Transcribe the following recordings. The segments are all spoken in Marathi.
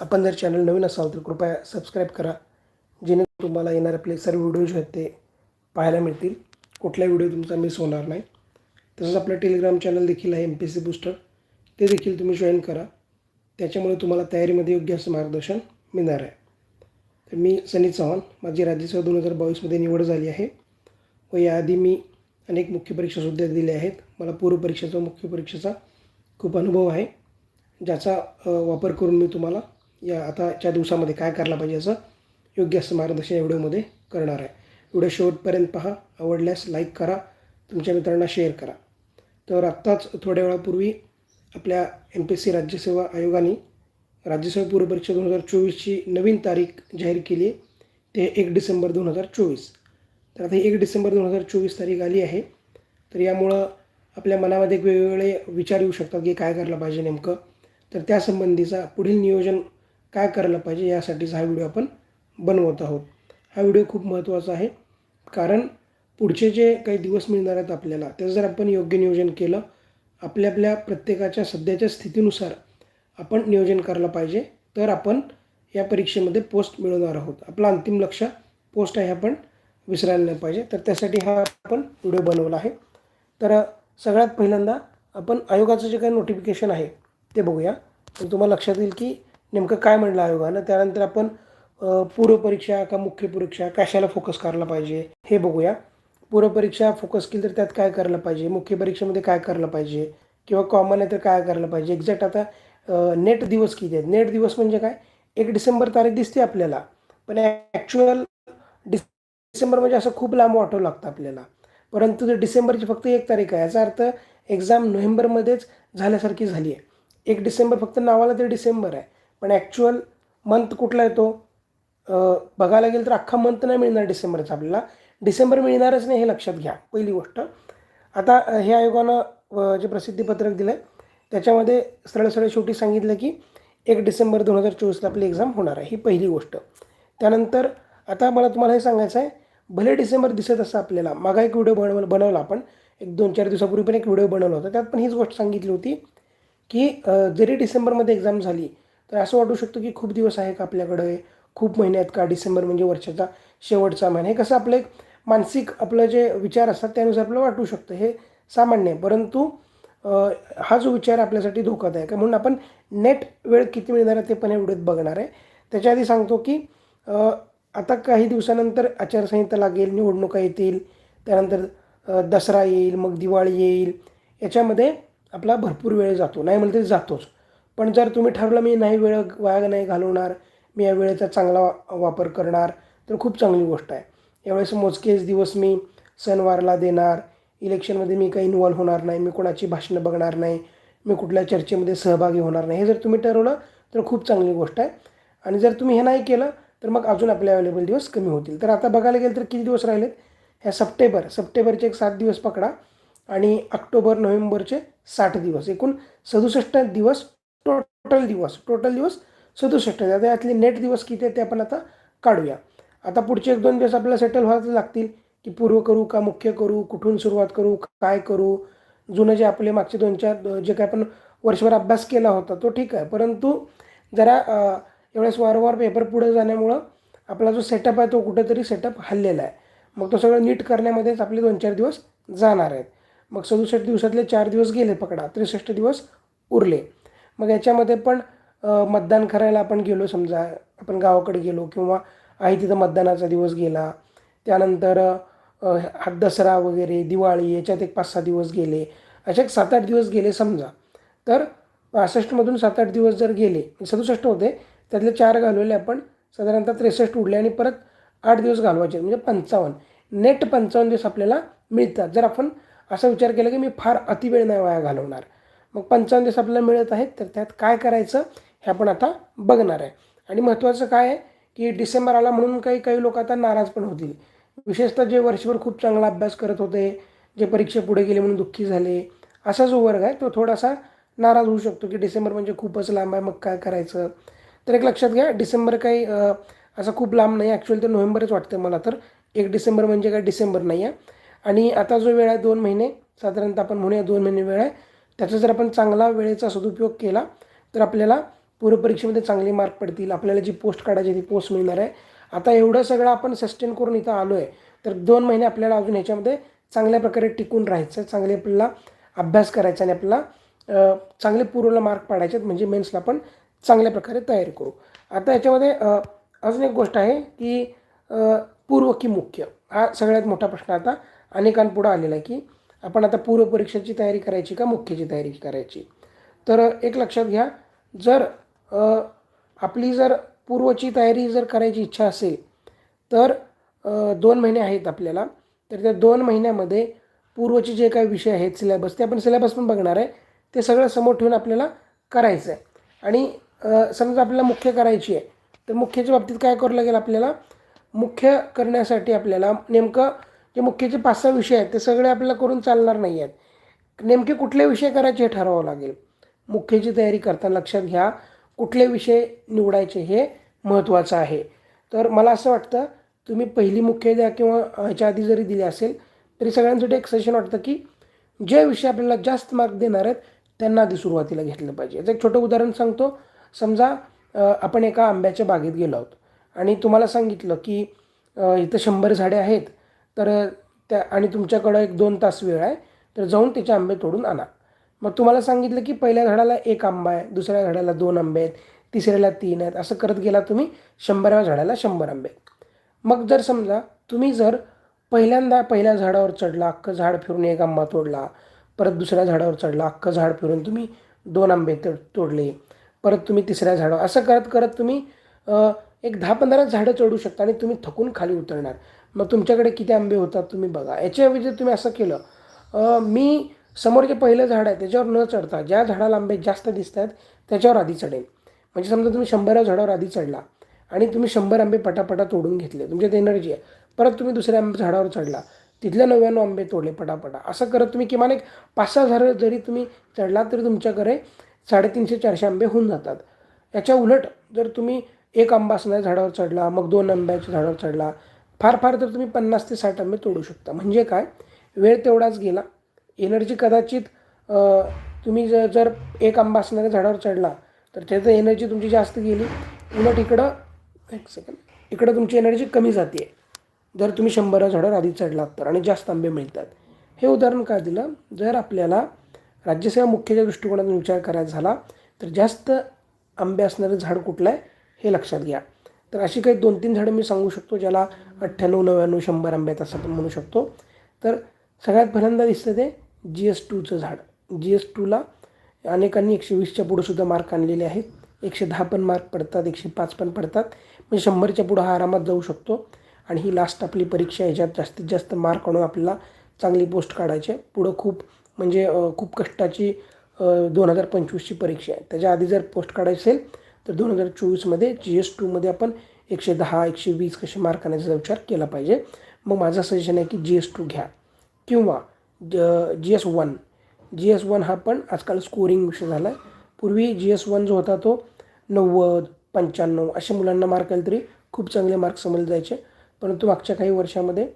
आपण जर चॅनल नवीन असाल तर कृपया सबस्क्राईब करा. जेणेकरून तुम्हाला येणारे आपले सर्व व्हिडिओ जे आहेत ते पाहायला मिळतील. कुठलाही व्हिडिओ तुमचा मिस होणार नाही. तसंच आपलं टेलिग्राम चॅनल देखील आहे एम पी सी बूस्टर ते देखील तुम्ही जॉईन करा. त्याच्यामुळे तुम्हाला तयारीमध्ये योग्य असं मार्गदर्शन मिळणार आहे. तर मी सनी चव्हाण माझी राज्यसेवा दोन हजार बावीसमध्ये निवड झाली आहे व याआधी मी अनेक मुख्य परीक्षासुद्धा दिल्या आहेत. मला पूर्व परीक्षेचा मुख्य परीक्षेचा खूप अनुभव आहे ज्याचा वापर करून मी तुम्हाला या आताच्या दिवसामध्ये काय करायला पाहिजे याचं योग्य असं मार्गदर्शन या व्हिडिओमध्ये करणार आहे. व्हिडिओ शेवटपर्यंत पहा. आवडल्यास लाईक करा. तुमच्या मित्रांना शेअर करा. तर आत्ताच थोड्या वेळापूर्वी आपल्या एम पी एस सी राज्यसेवा आयोगाने राज्यसेवा पूर्व परीक्षा दोन हजार चोवीसची नवीन तारीख जाहीर केली आहे. ते एक डिसेंबर दोन हजार चोवीस. तर आता ही एक डिसेंबर दोन हजार चोवीस तारीख आली आहे. तर यामुळं आपल्या मनामध्ये एक वेगवेगळे विचार येऊ शकतात की काय करायला पाहिजे नेमकं. तर त्यासंबंधीचा पुढील नियोजन काय करायला पाहिजे यासाठीच हा व्हिडिओ आपण बनवत आहोत. हा व्हिडिओ खूप महत्त्वाचा आहे. कारण पुढचे जे काही दिवस मिळणार आहेत आपल्याला त्याचं जर आपण योग्य नियोजन केलं आपल्या आपल्या प्रत्येकाच्या सध्याच्या स्थितीनुसार आपण नियोजन करायला पाहिजे तर आपण या परीक्षेमध्ये पोस्ट मिळवणार आहोत. आपलं अंतिम लक्ष पोस्ट आहे हे आपण विसरायला नाही पाहिजे. तर त्यासाठी हा आपण व्हिडिओ बनवला आहे. तर सगळ्यात पहिल्यांदा आपण आयोगाचं जे काही नोटिफिकेशन आहे ते बघूया. तर तुम्हाला लक्षात येईल की नेमकं काय म्हणलं आयोगानं? त्यानंतर आपण पूर्वपरीक्षा पूर्व परीक्षा का मुख्य परीक्षा कशाला फोकस करायला पाहिजे हे बघूया. पूर्व परीक्षा फोकस केली तर त्यात काय करायला पाहिजे? मुख्य परीक्षेमध्ये काय करायला पाहिजे? किंवा कॉमन आहे तर काय करायला पाहिजे? एक्झॅक्ट आता नेट दिवस किती आहेत? नेट दिवस म्हणजे काय? एक डिसेंबर तारीख दिसते आपल्याला पण ॲक्च्युअल डिसेंबर म्हणजे असं खूप लांब वाटावं लागतं आपल्याला. परंतु ते डिसेंबरची फक्त एक तारीख आहे याचा अर्थ एक्झाम नोव्हेंबरमध्येच झाल्यासारखी झाली आहे. एक डिसेंबर फक्त नावाला ते डिसेंबर आहे. पण ॲक्च्युअल मंथ कुठला येतो बघायला गेलं तर अख्खा मंथ नाही मिळणार डिसेंबरचा आपल्याला. डिसेंबर मिळणारच नाही हे लक्षात घ्या पहिली गोष्ट. आता हे आयोगानं जे प्रसिद्धीपत्रक दिलं आहे त्याच्यामध्ये सरळ सरळ शेवटी सांगितलं की एक डिसेंबर दोन हजार चोवीसला आपली एक्झाम होणार आहे ही पहिली गोष्ट. त्यानंतर आता मला तुम्हाला हे सांगायचं आहे भले डिसेंबर दिसत असं आपल्याला मागा एक व्हिडिओ बनव बनवला आपण एक दोन चार दिवसापूर्वी पण एक व्हिडिओ बनवला होता त्यात पण हीच गोष्ट सांगितली होती की जरी डिसेंबरमध्ये एक्झाम झाली तर असं वाटू शकतं की खूप दिवस आहे का आपल्याकडे. खूप महिने आहेत का डिसेंबर म्हणजे वर्षाचा शेवटचा महिना. हे कसं आपलं एक मानसिक आपलं जे विचार असतात त्यानुसार आपल्याला वाटू शकतं. हे सामान्य आहे. परंतु हा जो विचार आपल्यासाठी धोकादायक आहे. म्हणून आपण नेट वेळ किती मिळणार आहे ते पण एवढेच बघणार आहे. त्याच्या आधी सांगतो की आता काही दिवसानंतर आचारसंहिता लागेल निवडणुका येतील. त्यानंतर दसरा येईल मग दिवाळी येईल. याच्यामध्ये आपला भरपूर वेळ जातो. नाही म्हणलं तरी जातोच. पण जर तुम्ही ठरवलं मी नाही वेळ वाया नाही घालवणार मी या वेळेचा चांगला वापर करणार तर खूप चांगली गोष्ट आहे. यावेळेस मोजकेच दिवस मी सणवारला देणार इलेक्शनमध्ये मी काही इन्वॉल्व्ह होणार नाही मी कोणाची भाषणं बघणार नाही मी कुठल्या चर्चेमध्ये सहभागी होणार नाही हे जर तुम्ही ठरवलं तर खूप चांगली गोष्ट आहे. आणि जर तुम्ही हे नाही केलं तर मग अजून आपले अवेलेबल दिवस कमी होतील. तर आता बघायला गेलं तर किती दिवस राहिलेत? ह्या सप्टेंबर सप्टेंबरचे एक सात दिवस पकडा आणि ऑक्टोबर नोव्हेंबरचे साठ दिवस. एकूण सदुसष्ट दिवस टोटल दिवस टोटल दिवस सदुसष्ट आता यातले नेट दिवस किती आहेत ते आपण आता काढूया. आता पुढचे एक दोन दिवस आपल्याला सेटल व्हायला लागतील की पूर्व करू का मुख्य करू कुठून सुरुवात करू काय करू. जुनं जे आपले मागचे दोन चार जे काय आपण वर्षभर अभ्यास केला होता तो ठीक आहे. परंतु जरा अ, एवढ्याच वारंवार पेपर पुढे जाण्यामुळं आपला जो सेटअप आहे तो कुठेतरी सेटअप हल्लेला आहे. मग तो सगळं नीट करण्यामध्येच आपले दोन चार दिवस जाणार आहेत. मग सदुसष्ट दिवसातले चार दिवस गेले पकडा त्रेसष्ट दिवस उरले. मग याच्यामध्ये पण मतदान करायला आपण गेलो समजा आपण गावाकडे गेलो किंवा आहे तिथं मतदानाचा दिवस गेला त्यानंतर हा दसरा वगैरे दिवाळी याच्यात एक पाच सहा दिवस गेले असे एक सात आठ दिवस गेले समजा. तर पासष्टमधून सात आठ दिवस जर गेले सदुसष्ट होते त्यातले चार घालवले आपण साधारणतः त्रेसष्ट उडले आणि परत आठ दिवस घालवायचे म्हणजे पंचावन्न. नेट पंचावन्न दिवस आपल्याला मिळतात. जर आपण असा विचार केला की मी फार अतिवेळ नाही वाया घालवणार मग पंचावन्न दिवस आपल्याला मिळत आहेत तर त्यात काय करायचं हे आपण आता बघणार आहे. आणि महत्त्वाचं काय आहे की डिसेंबर आला म्हणून काही काही लोक आता नाराज पण होतील. विशेषतः जे वर्षभर खूप चांगला अभ्यास करत होते जे परीक्षा पुढे गेले म्हणून दुःखी झाले असा जो वर्ग आहे तो थोडासा नाराज होऊ शकतो की डिसेंबर म्हणजे खूपच लांब आहे मग काय करायचं? तर एक लक्षात घ्या डिसेंबर काही असं खूप लांब नाही ॲक्च्युअली तर नोव्हेंबरच वाटतं मला तर. एक डिसेंबर म्हणजे काय डिसेंबर नाही आहे. आणि आता जो वेळ आहे दोन महिने साधारणतः आपण म्हणूया दोन महिने वेळ आहे. त्याचा जर आपण चांगला वेळेचा सदुपयोग केला तर आपल्याला पूर्वपरीक्षेमध्ये चांगले मार्क पडतील. आपल्याला जी पोस्ट काढायची ती पोस्ट मिळणार आहे. आता एवढं सगळं आपण सस्टेन करून इथं आलो आहे तर दोन महिने आपल्याला अजून ह्याच्यामध्ये चांगल्या प्रकारे टिकून राहायचं आहे. चांगले आपल्याला अभ्यास करायचा आणि आपल्याला चांगले पूर्वला मार्क पाडायचे आहेत. म्हणजे मेन्सला आपण चांगल्या प्रकारे तयारी करू. आता याच्यामध्ये अजून एक गोष्ट आहे की पूर्व की मुख्य हा सगळ्यात मोठा प्रश्न आता अनेकांपुढं आलेला आहे की आपण आता पूर्वपरीक्षेची तयारी करायची का मुख्यची तयारी करायची? तर एक लक्षात घ्या जर आपली जर पूर्वची तयारी जर करायची इच्छा असेल तर दोन महिने आहेत आपल्याला. तर त्या दोन महिन्यामध्ये पूर्वचे जे काही विषय आहेत सिलेबस ते आपण सिलेबस पण बघणार आहे. ते सगळं समोर ठेवून आपल्याला करायचं आहे. आणि समजा आपल्याला मुख्य करायची आहे तर मुख्याच्या बाबतीत काय करावं लागेल आपल्याला? मुख्य करण्यासाठी आपल्याला नेमकं जे मुख्यचे पाच सहा विषय आहेत ते सगळे आपल्याला करून चालणार नाही आहेत. नेमके कुठले विषय करायचे हे ठरवावं लागेल. मुख्यची तयारी करताना लक्षात घ्या कुठले विषय निवडायचे हे महत्त्वाचं आहे. तर मला असं वाटतं तुम्ही पहिली मुख्य द्या किंवा ह्याच्या आधी जरी दिली असेल तरी सगळ्यांसाठी एक सजेशन वाटतं की जे विषय आपल्याला जास्त मार्क देणार आहेत त्यांना आधी सुरुवातीला घेतलं पाहिजे. याचं एक छोटं उदाहरण सांगतो. समजा आपण एका आंब्याच्या बागेत गेलो आहोत आणि तुम्हाला सांगितलं की इथं शंभर झाडे आहेत तर त्या आणि तुमच्याकडं एक दोन तास वेळ आहे तर जाऊन त्याचे आंबे तोडून आणा. मग तुम्हाला सांगितलं की पहिल्या झाडाला एक आंबा आहे दुसऱ्या झाडाला दोन आंबे आहेत तिसऱ्याला तीन आहेत असं करत गेला तुम्ही शंभराव्या झाडाला शंभर आंबे. मग जर समजा तुम्ही जर पहिल्यांदा पहिल्या झाडावर चढला अख्खं झाड फिरून एक आंबा तोडला परत दुसऱ्या झाडावर चढला अख्खं झाड फिरून तुम्ही दोन आंबे तोड तोडले परत तुम्ही तिसऱ्या झाडावर असं करत करत तुम्ही एक दहा पंधरा झाडं चढू शकता आणि तुम्ही थकून खाली उतरणार. मग तुमच्याकडे किती आंबे होतात तुम्ही बघा. याच्याऐवजी तुम्ही असं केलं मी समोर जे पहिलं झाड आहे त्याच्यावर न चढता ज्या झाडाला आंबे जास्त दिसत आहेत त्याच्यावर आधी चढेन. म्हणजे समजा तुम्ही शंभरा झाडावर आधी चढला आणि तुम्ही शंभर आंबे पटापटा तोडून घेतले तुमच्यात एनर्जी आहे. परत तुम्ही दुसऱ्या आंबे झाडावर चढला तिथल्या नव्याण्णव आंबे तोडले पटापटा. असं करत तुम्ही किमान एक पाच सहा झाडं जरी तुम्ही चढला तरी तुमच्याकडे साडेतीनशे चारशे आंबे होऊन जातात. याच्या उलट जर तुम्ही एक आंबा असणाऱ्या झाडावर चढला मग दोन आंब्याच्या झाडावर चढला फार फार तर तुम्ही पन्नास ते साठ आंबे तोडू शकता. म्हणजे काय? वेळ तेवढाच गेला. एनर्जी कदाचित तुम्ही जर जर एक आंबा असणाऱ्या झाडावर चढला तर त्याचं एनर्जी तुमची जास्त गेली. उलट इकडं एक सेकंड इकडं तुमची एनर्जी कमी जाते जर तुम्ही शंभर झाडावर आधी चढलात तर आणि जास्त आंबे मिळतात. हे उदाहरण काय दिलं? जर आपल्याला राज्यसेवा मुख्याच्या दृष्टिकोनातून विचार करायचा झाला तर जास्त आंबे असणारं झाड कुठलं आहे? हे लक्षात घ्या. तर अशी काही दोन तीन झाडं मी सांगू शकतो ज्याला अठ्ठ्याण्णव नव्याण्णव शंभर आंबे आहेत असं आपण म्हणू शकतो. तर सगळ्यात पहिल्यांदा दिसतं ते जी एस टूचं झाड. जी एस टूला अनेकांनी एकशे वीसच्या पुढं सुद्धा मार्क आणलेले आहेत. एकशे दहा पण मार्क पडतात एकशे पाच पण पडतात. म्हणजे शंभरच्या पुढं हा आरामात जाऊ शकतो. आणि ही लास्ट आपली परीक्षा याच्यात जास्तीत जास्त मार्क आणून आपल्याला चांगली पोस्ट काढायची आहे. पुढं खूप म्हणजे खूप कष्टाची दोन हजार पंचवीसची परीक्षा आहे. त्याच्या आधी जर पोस्ट काढायची असेल तर दोन हजार चोवीसमध्ये जी एस टूमध्ये आपण एकशे दहा एकशे वीस कसे मार्क आणायचा विचार केला पाहिजे. मग माझं सजेशन आहे की जी एस टू घ्या. किंवा G S one. G S one हा पण आजकाल स्कोरिंग विषय झाला आहे पूर्वी जी एस वन जो होता तो नव्वद पंच्याण्णव अशा मुलांना मार्क आले तरी खूप चांगले मार्क समजले जायचे. परंतु मागच्या काही वर्षामध्ये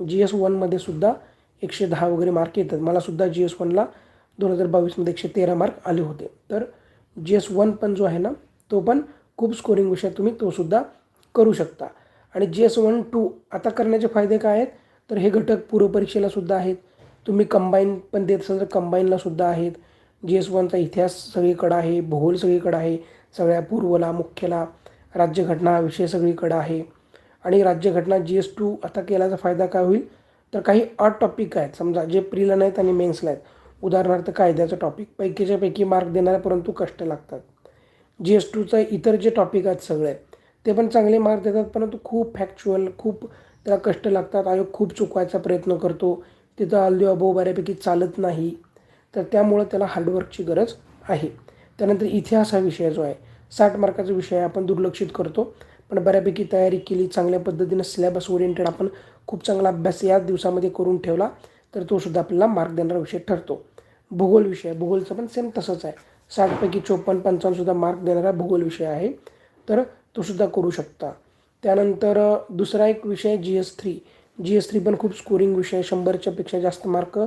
जी एस वनमध्ये सुद्धा एकशे दहा वगैरे मार्क येतात. मला सुद्धा जी एस वनला दोन हजार बावीसमध्ये एकशे तेरा मार्क आले होते. तर जी एस वन पण जो आहे ना तो पण खूप स्कोरिंग विषय तुम्ही तोसुद्धा करू शकता. आणि जी एस वन टू आता करण्याचे फायदे काय आहेत? तर हे घटक पूर्वपरीक्षेला सुद्धा आहेत. तुम्ही कंबाईन पण देत असाल तर कंबाईनला सुद्धा आहेत. जी एस वनचा इतिहास सगळीकडं आहे भूगोल सगळीकडं आहे सगळ्या पूर्वला मुख्यला राज्यघटना हा विषय सगळीकडं आहे. आणि राज्यघटना जी एस टू आता केल्याचा फायदा काय होईल? तर काही ऑट टॉपिक आहेत. समजा जे प्रिला नाहीत आणि मेन्सला आहेत. उदाहरणार्थ कायद्याचं टॉपिक पैकीच्या पैकी मार्क देणाऱ्या परंतु कष्ट लागतात. जी एस टूचं इतर जे टॉपिक आहेत सगळे ते पण चांगले मार्क देतात परंतु खूप फॅक्च्युअल खूप त्याला कष्ट लागतात. आयोग खूप चुकवायचा प्रयत्न करतो. तिथं आल्दिओ अबो बऱ्यापैकी चालत नाही. तर त्यामुळं त्याला हार्डवर्कची गरज आहे. त्यानंतर इतिहास हा विषय जो आहे साठ मार्काचा विषय आपण दुर्लक्षित करतो. पण बऱ्यापैकी तयारी केली चांगल्या पद्धतीनं सिलेबस ओरिएंटेड आपण खूप चांगला अभ्यास याच दिवसामध्ये करून ठेवला तर तो सुद्धा आपल्याला मार्क देणारा विषय ठरतो. भूगोल विषय भूगोलचं पण सेम तसंच आहे. साठपैकी चोपन्न पंचावन्नसुद्धा मार्क देणारा भूगोल विषय आहे. तर तो सुद्धा करू शकता. त्यानंतर दुसरा एक विषय G S three G S three पण खूप स्कोरिंग विषय आहे. जास्त मार्क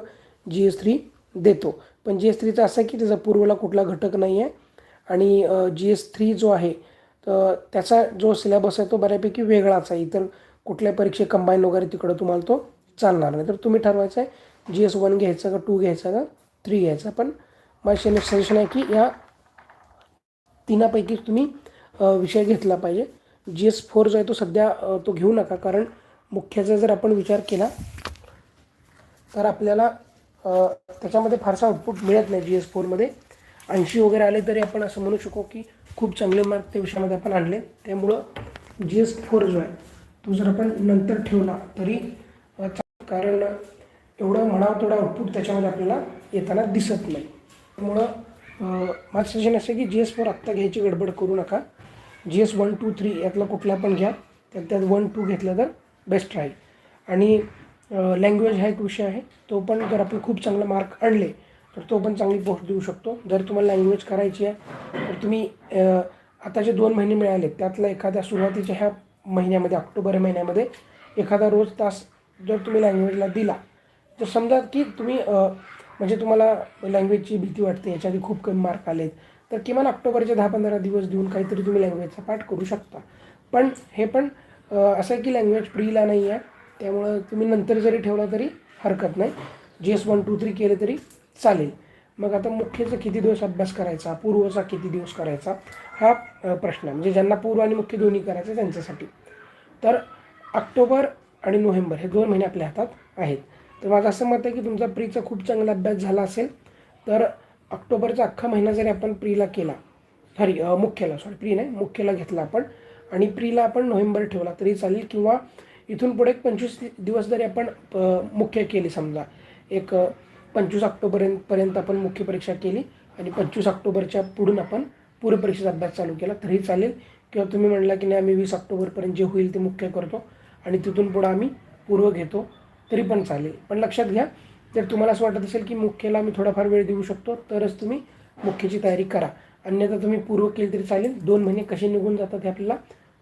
जी एस थ्री देतो. पण जी एस थ्रीचं असं आहे की त्याचा पूर्वला कुठला घटक नाही आहे आणि जी एस थ्री जो आहे तर त्याचा जो सिलेबस आहे तो बऱ्यापैकी वेगळाच आहे. इतर कुठल्या परीक्षे कंबाईन वगैरे तिकडं तुम्हाला तो चालणार नाही. तर तुम्ही ठरवायचं आहे जी एस वन घ्यायचा का टू घ्यायचा का थ्री घ्यायचा. पण माझे सजेशन आहे की या तिनापैकी तुम्ही विषय घेतला पाहिजे. जी एस फोर जो आहे तो सध्या तो घेऊ नका. कारण मुख्याचा जर आपण विचार केला तर आपल्याला त्याच्यामध्ये फारसा आउटपुट मिळत नाही जी एस फोरमध्ये ऐंशी वगैरे आले तरी आपण असं म्हणू शकू की खूप चांगले मार्क त्या विषयामध्ये आपण आणले. त्यामुळं जी एस फोर जो आहे तो जर आपण नंतर ठेवला तरी कारण एवढं म्हणावं तेवढं आउटपुट त्याच्यामध्ये आपल्याला येताना दिसत नाही. त्यामुळं माझं सजेशन असं आहे की जी एस फोर आत्ता घ्यायची गडबड करू नका. G S one two three यातला कुठला पण घ्या त्यात त्यात वन टू घेतलं तर बेस्ट राहील. आणि लँग्वेज हा एक विषय आहे तो पण जर आपण खूप चांगला मार्क आणले तर तो पण चांगली पोस्ट देऊ शकतो. जर तुम्हाला लँग्वेज करायची आहे तर तुम्ही आता जे दोन महिने मिळाले त्यातला एखाद्या सुरुवातीच्या ह्या महिन्यामध्ये ऑक्टोबर महिन्यामध्ये एखादा रोज तास जर तुम्ही लँग्वेजला दिला तर समजा की तुम्ही म्हणजे तुम्हाला लँग्वेजची भीती वाटते याच्या आधी खूप कमी मार्क आलेत. तर किमान ऑक्टोबरचे दहा पंधरा दिवस देऊन काहीतरी तुम्ही लँग्वेजचा पाठ करू शकता. पण हे पण असं आहे की लँग्वेज प्रीला नाही आहे. त्यामुळं तुम्ही नंतर जरी ठेवला तरी हरकत नाही. G S one two three केले तरी चालेल. मग आता मुख्यचा किती दिवस अभ्यास करायचा? पूर्वचा किती दिवस करायचा? हा प्रश्न आहे. म्हणजे ज्यांना पूर्व आणि मुख्य दोन्ही करायचं आहे त्यांच्यासाठी. तर ऑक्टोबर आणि नोव्हेंबर हे दोन महिने आपल्या हातात आहेत. तर माझं असं मत आहे की तुमचा प्रीचा खूप चांगला अभ्यास झाला असेल तर ऑक्टोबरचा अख्खा महिना जरी आपण प्रीला केला सॉरी मुख्यला सॉरी प्री नाही मुख्यला घेतला आपण आणि प्रीला आपण नोव्हेंबर ठेवला तरी चालेल किंवा इथून पुढे एक पंचवीस दिवस जरी आपण मुख्य केली समजा एक पंचवीस ऑक्टोबरपर्यंत पर्यंत आपण मुख्य परीक्षा केली आणि पंचवीस ऑक्टोबरच्या पुढून आपण पूर्वपरीक्षेचा अभ्यास चालू केला तरी चालेल. किंवा तुम्ही म्हणला की नाही आम्ही वीस ऑक्टोबरपर्यंत जे होईल ते मुख्य करतो आणि तिथून पुढं आम्ही पूर्व घेतो. तरी पण चालेल. पण लक्षात घ्या जर तुम्हाला असं वाटत असेल की मुख्यला मी थोडाफार वेळ देऊ शकतो तरच तुम्ही मुख्यची तयारी करा. अन्यथा तुम्ही पूर्व केली तरी चालेल. दोन महिने कसे निघून जातात हे आपल्याला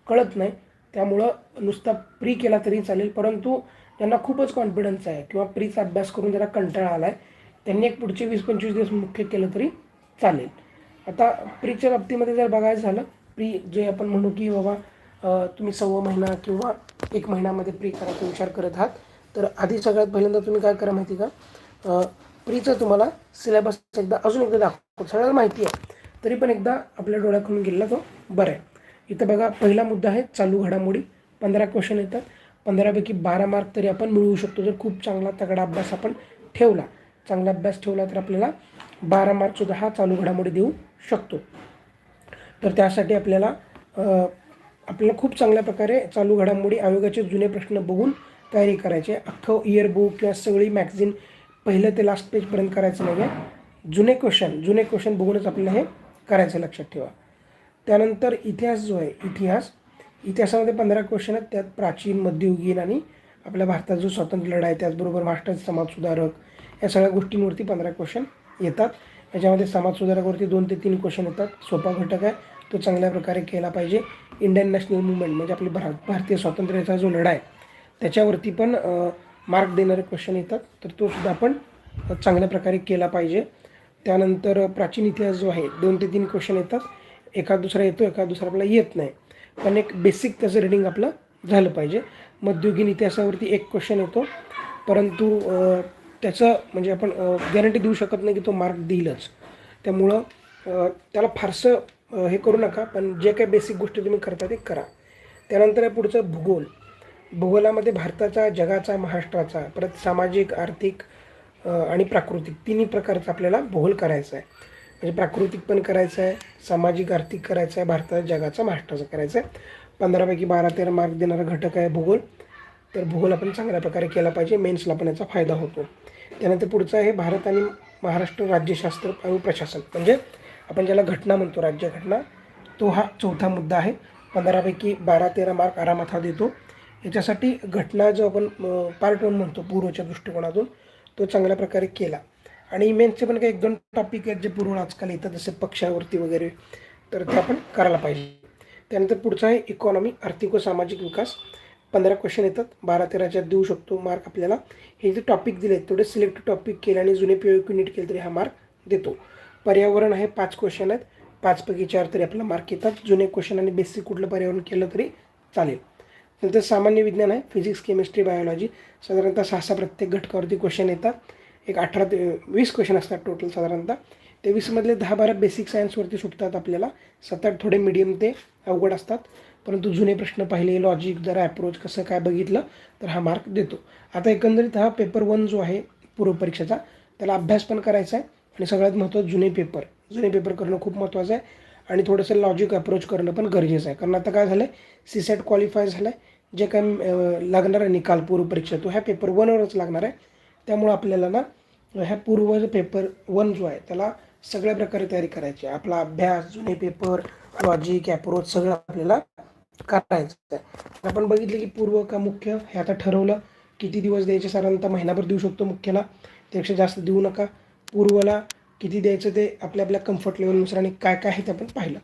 कळत नाही. त्यामुळं नुसता प्री केला तरी चालेल परंतु त्यांना खूपच कॉन्फिडन्स आहे किंवा प्रीचा अभ्यास करून जरा कंटाळा आला आहे त्यांनी एक पुढचे वीस पंचवीस दिवस मुख्य केलं तरी चालेल. आता प्रीच्या बाबतीमध्ये जर बघायचं झालं प्री जे आपण म्हणू की बाबा तुम्ही सव्वा महिना किंवा एक महिन्यामध्ये प्री करायचा विचार करत आहात तर आधी सगळ्यात पहिल्यांदा तुम्ही काय करा माहिती का? प्रीचं तुम्हाला सिलेबस एकदा अजून एकदा दाखवतो. सगळ्याला माहिती आहे. तरी पण एकदा आपल्या डोळ्याकडून गेला तो बरं आहे. इथं बघा पहिला मुद्दा आहे चालू घडामोडी. पंधरा क्वेश्चन येतात. पंधरापैकी बारा मार्क तरी आपण मिळवू शकतो. जर खूप चांगला तगडा अभ्यास आपण ठेवला चांगला अभ्यास ठेवला तर आपल्याला बारा मार्कसुद्धा हा चालू घडामोडी देऊ शकतो. तर त्यासाठी आपल्याला आपल्याला खूप चांगल्या प्रकारे चालू घडामोडी आयोगाचे जुने प्रश्न बघून तयारी करायची आहे. अख्खं इयरबुक किंवा सगळी मॅगझिन पहिलं ते लास्ट पेजपर्यंत करायचं नाही आहे जुने क्वेश्चन जुने क्वेश्चन बघूनच आपल्याला हे करायचं लक्षात ठेवा. त्यानंतर इतिहास जो आहे इतिहास. इतिहासामध्ये पंधरा क्वेश्चन आहेत. त्यात प्राचीन मध्ययुगीन आणि आपल्या भारतात जो स्वातंत्र्य लढा आहे त्याचबरोबर महाराष्ट्राचे समाजसुधारक या सगळ्या गोष्टींवरती पंधरा क्वेश्चन येतात. याच्यामध्ये समाजसुधारकावरती दोन ते तीन क्वेश्चन येतात. सोपा घटक आहे. तो चांगल्या प्रकारे केला पाहिजे. इंडियन नॅशनल मुवमेंट म्हणजे आपली भार भारतीय स्वातंत्र्याचा जो लढा आहे त्याच्यावरती पण मार्क देणारे क्वेश्चन येतात. तर तो सुद्धा आपण चांगल्या प्रकारे केला पाहिजे. त्यानंतर प्राचीन इतिहास जो आहे दोन ते तीन क्वेश्चन येतात. एका दुसरा येतो एका दुसरा आपला येत नाही. पण एक बेसिक त्याचं रिडिंग आपलं झालं पाहिजे. मध्ययुगीन इतिहासावरती एक क्वेश्चन येतो. परंतु त्याचं म्हणजे आपण गॅरंटी देऊ शकत नाही की तो मार्क देईलच. त्यामुळं त्याला फारसं हे करू नका. पण जे काही बेसिक गोष्टी तुम्ही करता ते करा. त्यानंतर आहे पुढचं भूगोल. भूगोलामध्ये भारताचा जगाचा महाराष्ट्राचा परत सामाजिक आर्थिक आणि प्राकृतिक तिन्ही प्रकारचं आपल्याला भूगोल करायचा आहे. म्हणजे प्राकृतिक पण करायचं आहे सामाजिक आर्थिक करायचं आहे भारताचा जगाचा महाराष्ट्राचा करायचं आहे. पंधरापैकी बारा तेरा मार्क देणारा घटक आहे भूगोल. तर भूगोल आपण चांगल्या प्रकारे केला पाहिजे मेन्सला पण याचा फायदा होतो. त्यानंतर पुढचं आहे भारत आणि महाराष्ट्र राज्यशास्त्र आणि प्रशासन. म्हणजे आपण ज्याला घटना म्हणतो राज्यघटना तो हा चौथा मुद्दा आहे. पंधरापैकी बारा तेरा मार्क आरामात हा देतो. याच्यासाठी घटना जो आपण पार्ट वन म्हणतो पूर्वच्या दृष्टिकोनातून तो चांगल्या प्रकारे केला. आणि मेन्सचे पण काही एक दोन टॉपिक आहेत जे पूर्व आजकाल येतात जसे पक्षावरती वगैरे तर ते आपण करायला पाहिजे. त्यानंतर पुढचा आहे इकॉनॉमी आर्थिक व सामाजिक विकास. पंधरा क्वेश्चन येतात बारा तेराच्यात देऊ शकतो मार्क आपल्याला. हे जे टॉपिक दिले आहेत तेवढे सिलेक्ट टॉपिक केले आणि जुने पी यू नीट केले तरी हा मार्क देतो. पर्यावरण आहे पाच क्वेश्चन आहेत. पाचपैकी चार तरी आपल्याला मार्क येतात. जुने क्वेश्चन आणि बेसिक कुठलं पर्यावरण केलं तरी चालेल. नंतर सामान्य विज्ञान आहे फिजिक्स केमिस्ट्री बायोलॉजी साधारणतः सहा सहा प्रत्येक घटकावरती क्वेश्चन येतात. एक अठरा ते वीस क्वेश्चन असतात टोटल साधारणतः. ते वीसमधले दहा बारा बेसिक सायन्सवरती सुटतात आपल्याला. सात आठ थोडे मिडियम ते अवघड असतात. परंतु जुने प्रश्न पाहिले लॉजिक जरा ॲप्रोच कसं काय बघितलं तर हा मार्क देतो. आता एकंदरीत हा पेपर वन जो आहे पूर्वपरीक्षेचा त्याला अभ्यास पण करायचा आहे. आणि सगळ्यात महत्त्वाचं जुने पेपर जुने पेपर करणं खूप महत्त्वाचं आहे. आणि थोडंसं लॉजिक अप्रोच करणं पण गरजेचं आहे. कारण आता काय झालं आहे सीसेट क्वालिफाय झालं आहे जे काय लागणार आहे निकाल पूर्वपरीक्षा तो ह्या पेपर वनवरच लागणार आहे. त्यामुळं आपल्याला ना ह्या पूर्व पेपर वन जो आहे त्याला सगळ्या प्रकारे तयारी करायची आहे. आपला अभ्यास जुने पेपर लॉजिक ॲप्रोच सगळं आपल्याला करायचं आहे. आपण बघितलं की पूर्व का मुख्य हे आता ठरवलं किती दिवस द्यायचे साधारणतः महिनाभर देऊ शकतो मुख्याला. त्यापेक्षा जास्त देऊ नका. पूर्वला किती द्यायचं ते आपल्या आपल्या कम्फर्ट लेवलनुसार आणि काय काय आहे ते आपण पाहिलं.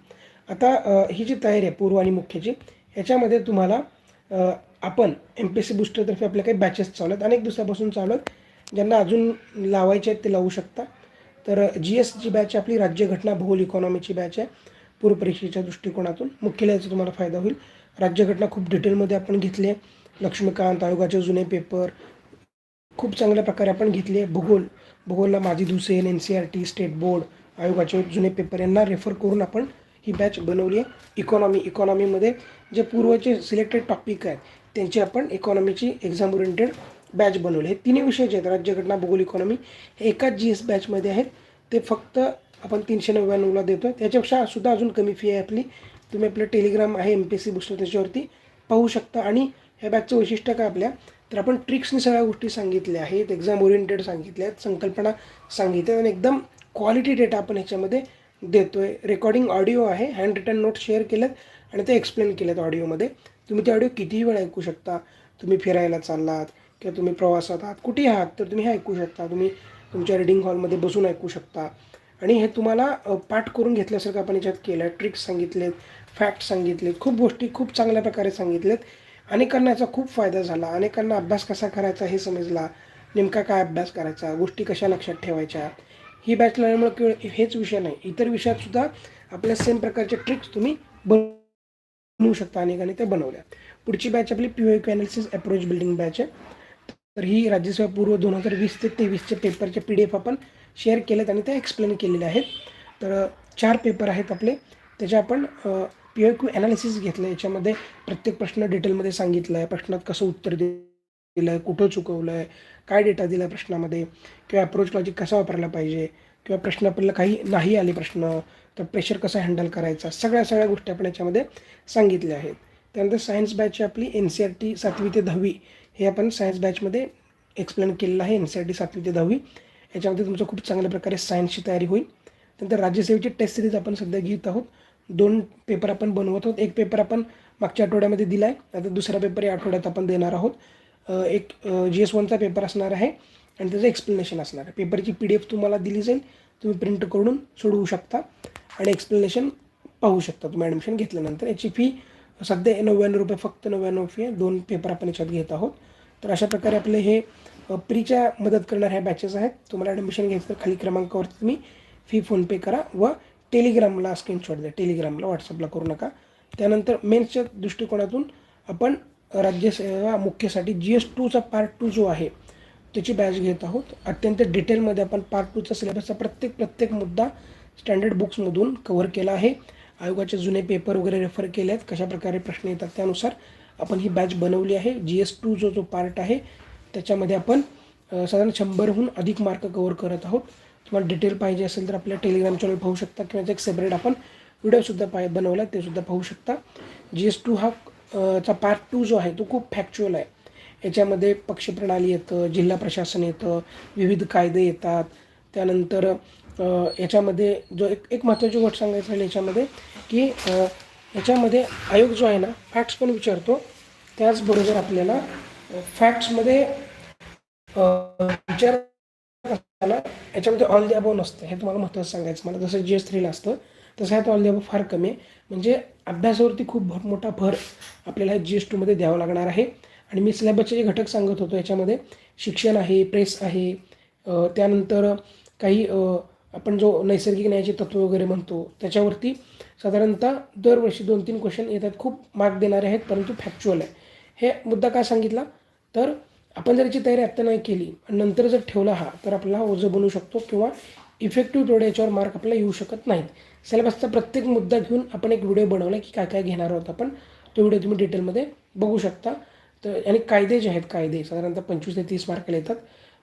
आता ही जी तयारी आहे पूर्व आणि मुख्याची ह्याच्यामध्ये तुम्हाला आपण एम पी एस सी बुस्टरतर्फे आपल्या काही बॅचेस चालू आहेत. अनेक दिवसापासून चालू आहेत. ज्यांना अजून लावायचे आहेत ते लावू शकता. तर जी एस जी बॅच आपली राज्यघटना भूगोल इकॉनॉमीची बॅच आहे. पूर्वपरीक्षेच्या दृष्टिकोनातून. मुख्यालयाचा तुम्हाला फायदा होईल. राज्यघटना खूप डिटेलमध्ये आपण घेतली आहे. लक्ष्मीकांत आयोगाचे जुने पेपर खूप चांगल्या प्रकारे आपण घेतले आहे. भूगोल. भूगोलला माझी Dussen N C R T state board आयोगाचे जुने पेपर यांना रेफर करून आपण ही बॅच बनवली आहे. इकॉनॉमी इकॉनॉमीमध्ये जे पूर्वचे सिलेक्टेड टॉपिक आहेत त्यांची आपण इकॉनॉमीची एक्झाम ओरिएंटेड बॅच बनवली. हे तिन्ही विषय जे आहेत राज्यघटना भूगोल इकॉनॉमी हे एकाच जी एस बॅचमध्ये आहेत. ते फक्त आपण तीनशे नव्याण्णवला देतो आहे त्याच्यापेक्षा सुद्धा अजून कमी फी आहे आपली. तुम्ही आपलं टेलिग्राम आहे M P S C booster त्याच्यावरती पाहू शकता. आणि ह्या बॅचचं वैशिष्ट्य काय आपल्या? तर आपण ट्रिक्सनी सगळ्या गोष्टी सांगितल्या आहेत एक्झाम ओरिएंटेड सांगितल्या आहेत संकल्पना सांगितल्या आणि एकदम क्वालिटी डेटा आपण ह्याच्यामध्ये देतो आहे रेकॉर्डिंग ऑडिओ आहे हँड रिटन नोट शेअर केलेत. आणि ते एक्सप्लेन केलेत ऑडिओमध्ये तुम्ही ते ऑडिओ कितीही वेळ ऐकू शकता. तुम्ही फिरायला चाललात किंवा तुम्ही प्रवासात आहात कुठेही आहात तर तुम्ही हे ऐकू शकता. तुम्ही तुमच्या रिडिंग हॉलमध्ये बसून ऐकू शकता. आणि हे तुम्हाला पाठ करून घेतल्यासारखं आपण याच्यात केलं आहे ट्रिक्स सांगितलेत फॅक्ट सांगितलेत खूप गोष्टी खूप चांगल्या प्रकारे सांगितलेत. अनेकांना याचा खूप फायदा झाला. अनेकांना अभ्यास कसा करायचा हे समजला. नेमका काय अभ्यास करायचा? गोष्टी कशा लक्षात ठेवायच्या? ही बॅच लावल्यामुळे केवळ हेच विषय नाही इतर विषयात सुद्धा आपल्या सेम प्रकारचे ट्रिक्स तुम्ही बनवू शकता अनेकांनी त्या बनवल्या. पुढची बॅच आपली P Q analysis approach building batch आहे. तर ही राज्यसेवा पूर्व दोन हजार वीस ते तेवीसचे पेपरचे पी डी एफ आपण शेअर केलेत आणि ते एक्सप्लेन केलेले आहेत. तर चार पेपर आहेत आपले. त्याचे आपण पी ओ क्यू ॲनालिसिस घेतलं आहे याच्यामध्ये प्रत्येक प्रश्न डिटेलमध्ये सांगितलं आहे प्रश्नात कसं उत्तर दे दिलं आहे कुठं चुकवलं आहे काय डेटा दिला आहे प्रश्नामध्ये किंवा अप्रोच लॉजिक कसा वापरायला पाहिजे किंवा प्रश्न आपल्याला काही नाही आले प्रश्न तर प्रेशर कसा हँडल करायचा? सगळ्या सगळ्या गोष्टी आपण याच्यामध्ये सांगितल्या आहेत. त्यानंतर सायन्स बॅचची आपली एन सी आर टी सातवी ते दहावी हे आपण सायन्स बॅचमध्ये एक्सप्लेन केलेलं आहे. एन सी आर टी सातवी ते दहावी. याच्यामध्ये तुमचं खूप चांगल्या प्रकारे सायन्सची तयारी होईल. नंतर राज्यसेवेची टेस्ट सिरीज आपण सध्या घेत आहोत. दोन पेपर आपण बनवत आहोत. एक पेपर आपण मागच्या आठवड्यामध्ये दिला आहे आता दुसरा पेपर या आठवड्यात आपण देणार आहोत. एक जी एस वनचा पेपर असणार आहे आणि त्याचं एक्सप्लेनेशन असणार आहे. पेपरची पी डी एफ तुम्हाला दिली जाईल. तुम्ही प्रिंट करून सोडवू शकता. आणि एक्सप्लेनेशन पाहू शकता. तुम्ही ॲडमिशन घेतल्यानंतर याची फी सध्या नव्याण्णव रुपये फक्त नव्याण्णव फी आहे. दोन पेपर आपण याच्यात घेत आहोत. तर अशा प्रकारे आपले हे प्रीच्या मदत करणाऱ्या ह्या बॅचेस आहेत. तुम्हाला ॲडमिशन घ्यायचं तर खाली क्रमांकावरती तुम्ही फी फोनपे करा व टेलिग्रामला स्क्रीनशॉट द्या. टेलिग्रामला व्हॉट्सअपला करू नका. त्यानंतर मेन्सच्या दृष्टिकोनातून आपण राज्यसेवा मुख्यसाठी जी एस टूचा पार्ट टू जो आहे त्याची बॅच घेत आहोत. अत्यंत डिटेलमध्ये आपण पार्ट टूचा सिलेबसचा प्रत्येक प्रत्येक मुद्दा स्टँडर्ड बुक्समधून कव्हर केला आहे. आयोगाचे जुने पेपर वगैरे रेफर केले आहेत कशाप्रकारे प्रश्न येतात त्यानुसार आपण ही बॅच बनवली आहे. जी एस टू जो जो पार्ट आहे त्याच्यामध्ये आपण साधारण शंभरहून अधिक मार्क कव्हर करत आहोत. तुम्हाला डिटेल पाहिजे असेल तर आपल्या टेलिग्राम चॅनल पाहू शकता किंवा एक सेपरेट आपण व्हिडिओसुद्धा पाय बनवला ते सुद्धा पाहू शकता. जी एस टू हा चा पार्ट टू जो आहे तो खूप फॅक्च्युअल आहे. याच्यामध्ये पक्षप्रणाली येतं जिल्हा प्रशासन येतं विविध कायदे येतात. त्यानंतर याच्यामध्ये जो एक एक महत्त्वाची गोष्ट सांगायचं राहील याच्यामध्ये की याच्यामध्ये आयोग जो आहे ना फॅक्ट्स पण विचारतो. त्याचबरोबर आपल्याला फॅक्ट्समध्ये विचार असताना याच्यामध्ये ऑल द अबो नसतं. हे तुम्हाला महत्त्वाचं सांगायचं. मला जसं जी एस थ्रीला असतं तसं ह्यात ऑल द अबो फार कमी आहे. म्हणजे अभ्यासावरती खूप भर मोठा भर आपल्याला जी एस टूमध्ये द्यावा लागणार आहे. आणि मी सिलेबसचे जे घटक सांगत होतो याच्यामध्ये शिक्षण आहे प्रेस आहे त्यानंतर काही आपण जो नैसर्गिक न्यायाचे तत्व वगैरे म्हणतो त्याच्यावरती साधारणतः दरवर्षी दोन तीन क्वेश्चन येतात खूप मार्क देणारे आहेत परंतु फॅक्च्युअल आहे. हे मुद्दा का सांगितला? तर आपण जर याची तयारी आत्ता नाही केली आणि नंतर जर ठेवला हा तर आपला ओझं बनू शकतो किंवा इफेक्टिव्ह तेवढे याच्यावर मार्क आपल्याला येऊ शकत नाहीत. सिलेबसचा प्रत्येक मुद्दा घेऊन आपण एक व्हिडिओ बनवला की काय काय घेणार आहोत आपण. तो व्हिडिओ तुम्ही डिटेलमध्ये बघू शकता. तर आणि कायदे जे आहेत कायदे साधारणतः पंचवीस ते तीस मार्काला येतात.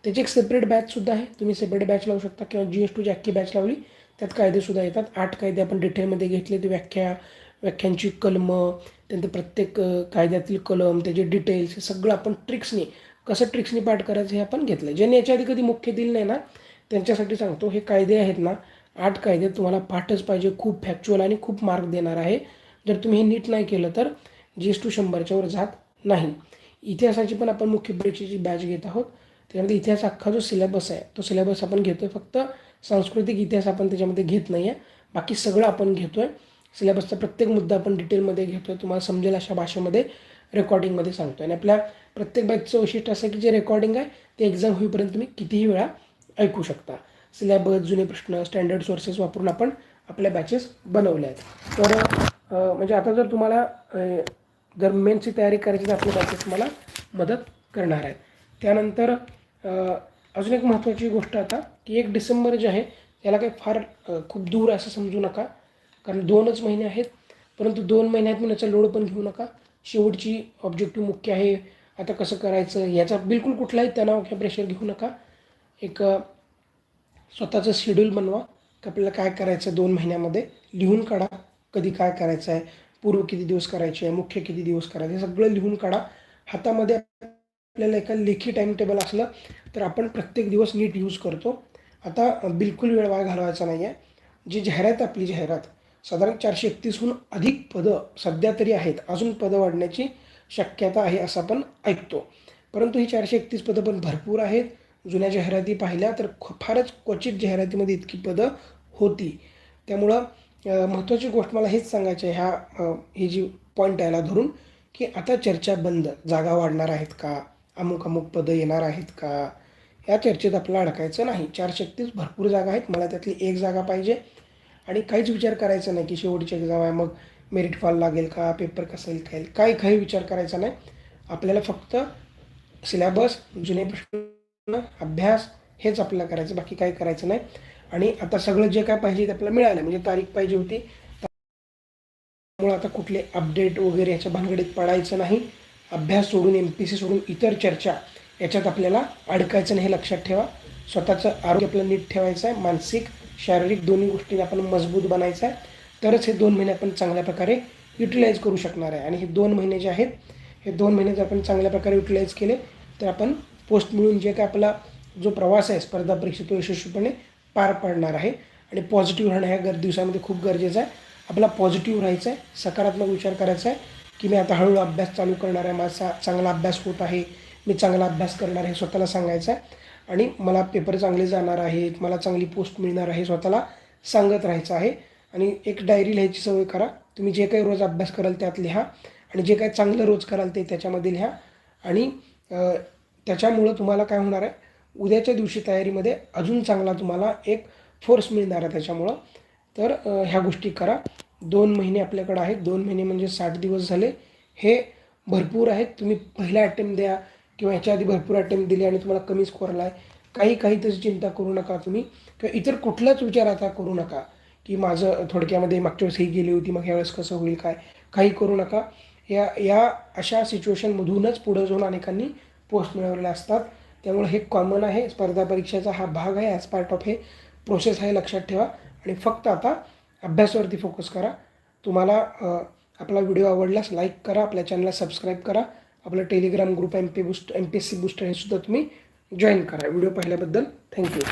त्याची एक सेपरेट बॅचसुद्धा आहे. तुम्ही सेपरेट बॅच लावू शकता किंवा जी एस टूची अख्खी बॅच लावली त्यात कायदेसुद्धा येतात. आठ कायदे आपण डिटेलमध्ये घेतले ते व्याख्या व्याख्यांची कलमं त्यानंतर प्रत्येक कायद्यातील कलम त्याचे डिटेल्स हे सगळं आपण ट्रिक्सनी कसं ट्रिक्सनी पाठ करायचं हे आपण घेतलं आहे ज्यांनी याच्या आधी कधी मुख्य दिलं नाही ना त्यांच्यासाठी सांगतो हे कायदे आहेत ना आठ कायदे तुम्हाला पाठच पाहिजे खूप फॅक्च्युअल आणि खूप मार्क देणार आहे. जर तुम्ही हे नीट नाही केलं तर जी एस टू शंभरच्यावर जात नाही. इतिहासाची पण आपण मुख्य परीक्षेची बॅच घेत आहोत. त्यामध्ये इतिहास अख्खा जो सिलेबस आहे तो सिलेबस आपण घेतो आहे फक्त सांस्कृतिक इतिहास आपण त्याच्यामध्ये घेत नाही आहे बाकी सगळं आपण घेतो आहे सिलेबसचा प्रत्येक मुद्दा आपण डिटेलमध्ये घेतो आहे तुम्हाला समजेल अशा भाषेमध्ये रेकॉर्डिंगमध्ये सांगतो आणि आपल्या प्रत्येक बॅचचं वैशिष्ट्य असं आहे की जे रेकॉर्डिंग आहे ते एक्झाम होईपर्यंत तुम्ही कितीही वेळा ऐकू शकता. सिलेबस जुने प्रश्न स्टँडर्ड सोर्सेस वापरून आपण आपल्या बॅचेस बनवल्या आहेत. तर म्हणजे आता जर तुम्हाला जर मेन्सची तयारी करायची तर आपले बॅचेस तुम्हाला मदत करणार आहेत. त्यानंतर अजून एक महत्त्वाची गोष्ट आता की एक डिसेंबर जे आहे त्याला काही फार खूप दूर असं समजू नका. कारण दोनच महिने आहेत परंतु दोन महिन्यात मी त्याचा लोड पण घेऊ नका. शेवटची ऑब्जेक्टिव्ह मुख्य आहे आता कसं करायचं याचा बिलकुल कुठलाही तणाव किंवा प्रेशर घेऊ नका. एक स्वतःचं शेड्यूल बनवा की आपल्याला काय करायचं आहे दोन महिन्यामध्ये लिहून काढा कधी काय करायचं आहे पूर्व किती दिवस करायचे आहे मुख्य किती दिवस करायचे सगळं लिहून काढा. हातामध्ये आपल्याला एका लेखी टाईम टेबल असलं तर आपण प्रत्येक दिवस नीट यूज करतो. आता बिलकुल वेळ वाया घालवायचा नाही आहे जी जाहिरात आपली जाहिरात. साधारण चारशे एकतीसहून अधिक पदं सध्या तरी आहेत. अजून पदं वाढण्याची शक्यता आहे असं आपण ऐकतो. परंतु ही चारशे एकतीस पदं पण भरपूर आहेत. जुन्या जाहिराती पाहिल्या तर ख- फारच क्वचित जाहिरातीमध्ये इतकी पदं होती. त्यामुळं महत्त्वाची गोष्ट मला हेच सांगायची आहे ह्या ही जी पॉईंट यायला धरून की आता चर्चा बंद. जागा वाढणार आहेत का? अमुक अमुक पदं येणार आहेत का? या चर्चेत आपल्याला अडकायचं नाही. चार शक्तीच भरपूर जागा आहेत. मला त्यातली एक जागा पाहिजे. आणि काहीच विचार करायचा नाही की शेवटची एक्झाम आहे. मग मेरिट फॉल लागेल का? पेपर कसं येईल काय काही काही विचार करायचा नाही. आपल्याला फक्त सिलेबस जुने प्रश्न अभ्यास हेच आपल्याला करायचं. बाकी काही करायचं नाही. आणि आता सगळं जे काय पाहिजे ते आपल्याला मिळालं. म्हणजे तारीख पाहिजे होती. त्यामुळे आता कुठले अपडेट वगैरे याच्या भानगडीत पडायचं नाही. अभ्यास सोडून एम पी सी सोडून इतर चर्चा याच्यात आपल्याला अडकायचं नाही हे लक्षात ठेवा. स्वतःचं आरोग्य आपलं नीट ठेवायचं आहे मानसिक शारीरिक दोन्ही गोष्टी आपण मजबूत बनायचं आहे. तरच हे दोन महिने आपण चांगल्या प्रकारे युटिलाइज करू शकणार आहे. आणि हे दोन महिने जे आहेत हे दोन महिने जर आपण चांगल्या प्रकारे युटिलाइज केले तर आपण पोस्ट मिळून जे काय आपला जो प्रवास आहे स्पर्धा परीक्षा तो यशस्वीपणे पार पाडणार आहे. आणि पॉझिटिव्ह राहणं ह्या गर दिवसामध्ये खूप गरजेचं आहे. आपला पॉझिटिव्ह राहायचं आहे सकारात्मक विचार करायचा आहे. की मी आता हळूहळू अभ्यास चालू करणार आहे माझा चांगला अभ्यास होत आहे मी चांगला अभ्यास करणार आहे स्वतःला सांगायचं आहे. आणि मला पेपर चांगले जाणार आहेत मला चांगली पोस्ट मिळणार आहे स्वतःला सांगत राहायचं आहे. आणि एक डायरी लिहायची सवय करा. तुम्ही जे काही रोज अभ्यास कराल त्यात लिहा. आणि जे काही चांगलं रोज कराल ते त्याच्यामध्ये लिहा. आणि त्याच्यामुळं तुम्हाला काय होणार आहे? उद्याच्या दिवशी तयारीमध्ये अजून चांगला तुम्हाला एक फोर्स मिळणार आहे त्याच्यामुळं. तर ह्या गोष्टी करा. दोन महिने आपल्याकडे आहेत. दोन महिने म्हणजे साठ दिवस झाले. हे भरपूर आहेत. तुम्ही पहिला अटेम्प्ट द्या किंवा ह्याच्या आधी भरपूर अटेम्प्ट दिले आणि तुम्हाला कमी स्कोर आला आहे काही काही तरी चिंता करू नका तुम्ही. किंवा इतर कुठलाच विचार आता करू नका की माझं थोडक्यामध्ये मागच्या वेळेस ही गेली होती मग यावेळेस कसं होईल काय? काही करू नका. या या अशा सिच्युएशनमधूनच पुढं जाऊन अनेकांनी पोस्ट मिळवलेल्या असतात. त्यामुळे हे कॉमन आहे. स्पर्धा परीक्षेचा हा भाग आहे. ॲज पार्ट ऑफ हे प्रोसेस आहे. लक्षात ठेवा. आणि फक्त आता अभ्यासावरती फोकस करा. तुम्हाला आपला व्हिडिओ आवडल्यास लाईक करा आपल्या चॅनलला सबस्क्राईब करा. आपलं Telegram group M P boost M P S C booster हे सुद्धा तुम्ही जॉईन करा. व्हिडिओ पाहिल्याबद्दल थँक्यू